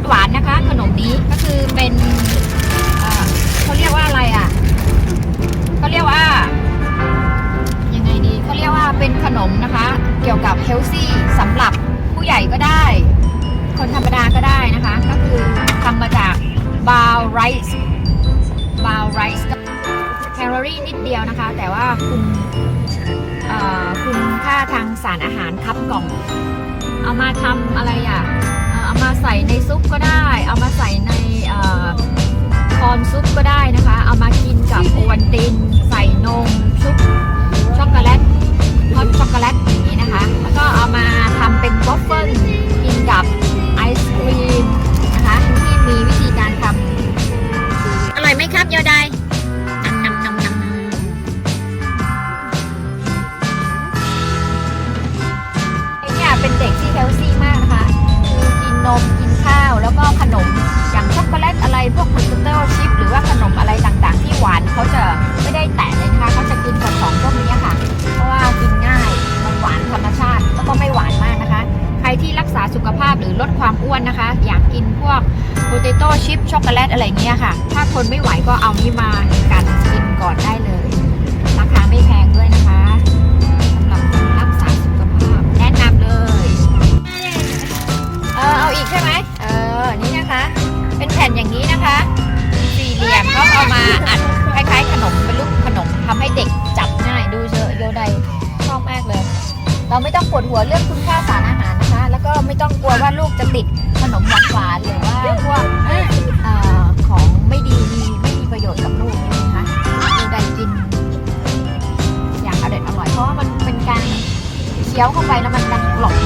สหวานนะคะ ขนมนี้ก็คือเป็นเขาเรียกว่าอะไรอะเขาเรียกว่ายังไงดีเขาเรียกว่าเป็นขนมนะคะ เกี่ยวกับเฮลซี่สำหรับผู้ใหญ่ก็ได้ คนธรรมดาก็ได้นะคะ ก็คือทำมาจากบาวไรส์บาวไรส์แคลอรี่นิดเดียวนะคะ แต่ว่าคุณคุณค่าทางสารอาหารครับกล่อง เอามาทำอะไรอะ เอามาใส่ในซุปก็ได้ เอามาใส่ในเอ่อ นมกินข้าว แล้วก็ขนม อย่างช็อกโกแลตอะไรพวกคุกเตอร์ชิพหรือว่าขนมอะไรต่างๆ ที่หวานเขาจะไม่ได้แตะเลยนะคะเขาจะกินกับของพวกนี้ค่ะ เพราะว่ากินง่ายมันหวานธรรมชาติแล้วก็ไม่หวานมากนะคะ ใครที่รักษาสุขภาพหรือลดความอ้วนนะคะ อยากกินพวกโปเตโต้ชิพช็อกโกแลตอะไรเงี้ยค่ะ ถ้าทนไม่ไหวก็เอานี้มากันกินก่อนได้เลย อีกใช่ไหมเออ นี่นะคะ เป็นแผ่นอย่างนี้นะคะ สี่เหลี่ยมเขาเอามาอัดคล้ายๆ ขนมเป็นรูปขนมทำให้เด็กจับง่ายดูเชอะโยไดชอบมากเลย เราไม่ต้องปวดหัวเรื่องคุณค่าสารอาหารนะคะ แล้วก็ไม่ต้องกลัวว่าลูกจะติดขนมหวานๆหรือว่าพวกของไม่ดีมีไม่มีประโยชน์กับลูกนะคะโยไดกิน อย่างอร่อยอร่อยเพราะว่ามันเป็นการเคี้ยวเข้าไปแล้วมันดังกรอบก